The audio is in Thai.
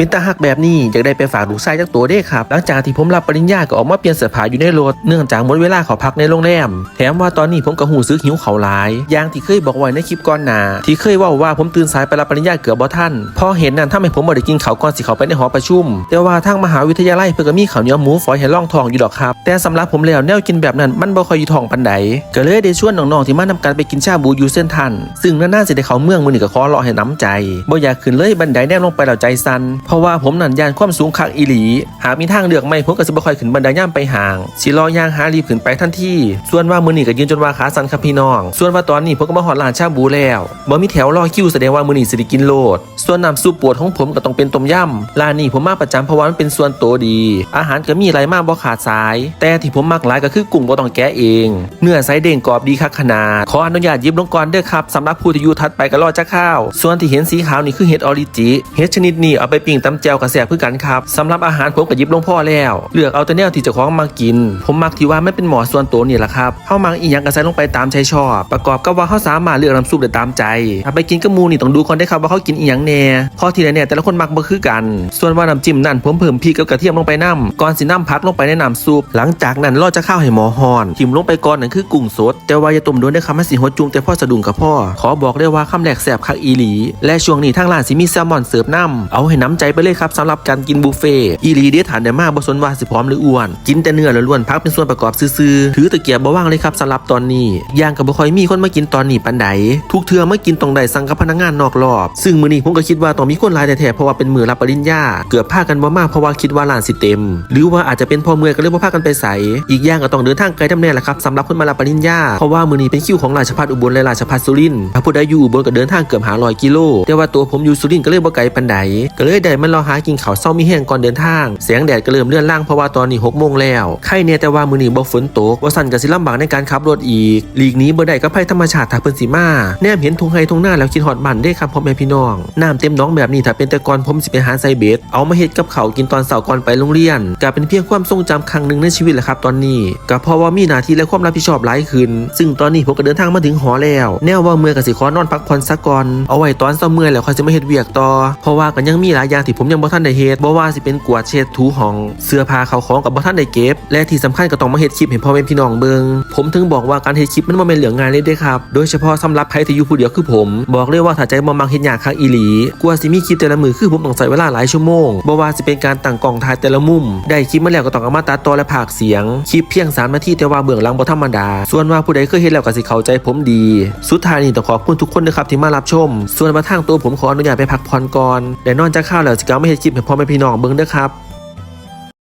เป็นตาหักแบบนี้อยากได้ไปฝากลูกชายจักตัวเด้ครับ หลังจากที่ผมรับปริญญาก็ออกมาเปลี่ยนเสื้อผ้าอยู่ในรถเนื่องจากหมดเวลาขาพักในโรงแรม แถมว่าตอนนี้ผมก็หูซื้อหิวเขาหลายอย่างที่เคยบอกไว้ในคลิปก่อนหน้าที่เคยว่าว่าผมตื่นสายไปรับปริญญาเกือบบ่ทันพอเห็นนั่นทำให้ผมบ่ได้กินข้าวก่อนสิเขาไปในหอประชุม แต่ว่าทางมหาวิทยาลัยเพิ่นก็มีข้าวเหนียวหมูฝอยให้ล่องทองอยู่ดอกครับ แต่สำหรับผมแล้วแนวกินแบบนั้นมันบ่ค่อยอยู่ท้องปานใดก็เลยได้ชวนน้องๆที่มานำกันไปกินชาบูอยู่เส้นทันซึ่งน่าๆสิได้เขาเมืองมื้อนี้ก็ขอรอให้น้ำใจบ่อยากขึ้นเลยบันไดแนมลงไปแล้วใจสั่นเพราะว่าผมนั่นยานความสูงคักอีหลี หากมีทางเลือกใหม่ผมก็สิบ่ค่อยขึ้นบันไดย่ามไปห่างสิรอย่างหารีบขึ้นไปทันทีส่วนว่ามื้อนี้ก็ยืนจนว่าขาสั่นครับพี่น้อง ส่วนว่าตอนนี้ผมก็มาฮอดร้านชาบูแล้วบ่มีแถวรอคิวแสดงว่ามื้อนี้สิได้กินโลด ส่วนน้ำซุปปวดของผมก็ต้องเป็นต้มยำร้านนี้ผมมาประจำเพราะว่ามันเป็นส่วนโตวดี อาหารก็มีหลายมากบ่ขาดสาย แต่ที่ผมมักหลายก็คือกุ้งบ่ต้องแกะเอง เนื้อไซเด้งกรอบดีคักขนาดขออนุญาตยิบลงก่อนเด้อครับสำหรับผู้ที่อยู่ทัดไปก็รอจะข้าว ส่วนที่เห็นสีขาวนี่คือเห็ดออริจิเห็ดชนิดนี้เอาไปปิ้งตำแจวกระแสบเพื่อกันครับสำหรับอาหารผมก็หยิบลงพ่อแล้ว เลือกเอาแต่แนวที่เจ้าของมากิน ผมมักที่ว่าไม่เป็นหมอส่วนตัวนี่แหละครับเข้ามักอีหยังก็ใส่ลงไปตามใจชอบ ประกอบกับว่าเขาสามารถเลือกน้ำซุปได้ตามใจถ้าไปกินกับมูนี่ต้องดูก่อนได้ครับว่าเขากินอีหยังแน่พราะทีละเนี่ยแต่ละคนมักบ่คือกัน ส่วนว่าน้ำจิ้มนั่นผมเพิ่มพริกกับกระเทียมลงไปน้ำก่อนสิน้ำพักลงไปในน้ำซุปหลังจากนั้นรอจะข้าวให้หมอฮอนทิมลงไปก่อนนั่นคือกุ้งสด แต่ว่าอย่าต้มโดนได้อครับมันสิหดจุงแต่พ่อสะดุ้งกับพ่อ ขอบอกเลยว่าคำแรกแสบคักอีหลี และช่วงนี้ทางร้านสิมีแซลมอนเสิร์ฟน้ำเอาให้น้ำใจไปเลยครับสำหรับการกินบุฟเฟ่ต์อีหลีเดียฐานเดมาบ่สนว่าสิพร้อมหรืออ้วน กินแต่เนื้อล้วนพักเป็นส่วนประกอบซื่อๆถือตะเกียบบ่ว่างเลยครับสำหรับตอนนี้ย่างกับบ่คอยมีคนมากินตอนนี้ปานใดทุกเทือมื่กินตรงใดสั่งกับพนักงานนอกรอบ ซึ่งมื้อนี้ผมก็คิดว่าต้องมีคนหลายแท้ๆเพราะว่าเป็นมื้อรับปริญญาเกือบพากันบ่มาเพราะว่าคิดว่าร้านสิเต็ม หรือว่าอาจจะเป็นเพอเมื่อก็เลยบ่พากันไปใส่อีกอย่างก็ต้องเดินทางไกลทำแน่แหละครับสำหรับคนมารับปริญญาเพราะว่ามื้อนี้เป็นคิวของราชภัฏอุบลและราชภัฏสุรินทร์ถ้าผู้ใดอยู่อุบลก็เดินทางเกือบ500กิโลแต่ว่าตัวผมอยู่สุรินทร์ก็เลยบ่ไกลปานใดก็เลยได้มารอหากินเขาวเช้ามีแห้งก่อนเดินทางแสงแดดก็เริ่มเลื่อนล่างเพราะว่าตอนนี้6โมงแล้วใครเนี่ยแต่ว่ามื้อนี้บ่ฝนตกว่าสั่นก็สิลำบากในการขับรถอีกหลีกหนี้บ่ได้กับภัยธรรมชาติถ้าเพิ่นสิมาแนมเห็นทงไร่ทุ่งนาแล้วคิดฮอดบ้านเด้ครับพ่อแม่พี่น้องน้ำเต็มน้องแบบนี้ถ้าเป็นแต่ก่อนผมสิไปหาไซเบสเอามาเฮ็ดกับเขากินตอนเช้าก่อนไปโรงเรียนก็เป็นเพียงความทรงจำครั้งหนึ่งในชีวิตแหละครับตอนนี้ก็เพราะว่ามีหน้าที่และความรับผิดชอบหลายขึ้นซึ่งตอนนี้ผมก็เดินทางมาถึงหอแล้ว แนวว่าเมื่อยก็สิขอนอนพักผ่อนสักก่อนเอาไว้ตอนเช้าเมื่อแล้วค่อยสิมาเฮ็ดเวียกต่อเพราะว่าก็ยังมีหลายอย่างที่ผมยังบ่ทันได้เฮ็ดบ่ว่าสิเป็นกวาดเช็ดถูห้อง เสื้อผ้าเขาของกับบ่ทันได้เก็บ และที่สำคัญก็ต้องมาเฮ็ดคลิปให้พ่อแม่พี่น้องเบิ่งผมถึงบอกว่าการเฮ็ดคลิปมันบ่แม่นเรื่องง่ายเลยเด้ครับ โดยเฉพาะสำหรับใครที่อยู่ผู้เดียวคือผม บอกเลยว่าถ้าใจบ่มักเฮ็ดยากคักอีหลีกว่าสิมีคลิปแต่ละมือคือผมต้องใช้เวลาหลายชั่วโมงบ่ว่าสิเป็นการตั้งกล้องถ่ายแต่ละมุม ได้คลิปมาแล้วก็ต้องเอามาตัดต่อและพากเสียง คลิปเพียง3นาทีแต่ว่าเบื้องหลังบ่ธรรมดา ส่วนว่าผู้ใดเคยเฮ็ดแล้วก็สิเข้าใจผมดี สุดท้ายนี่ต้องขอบคุณทุกคนนะครับที่มารับชม ส่วนมาทางตัวผมขออนุญาตไปพักผ่อนก่อนและนอนจากข้าวแล้วสิกลับมาเฮ็ดคลิปให้พ่อแม่พี่น้องเบิ่งเด้อครับ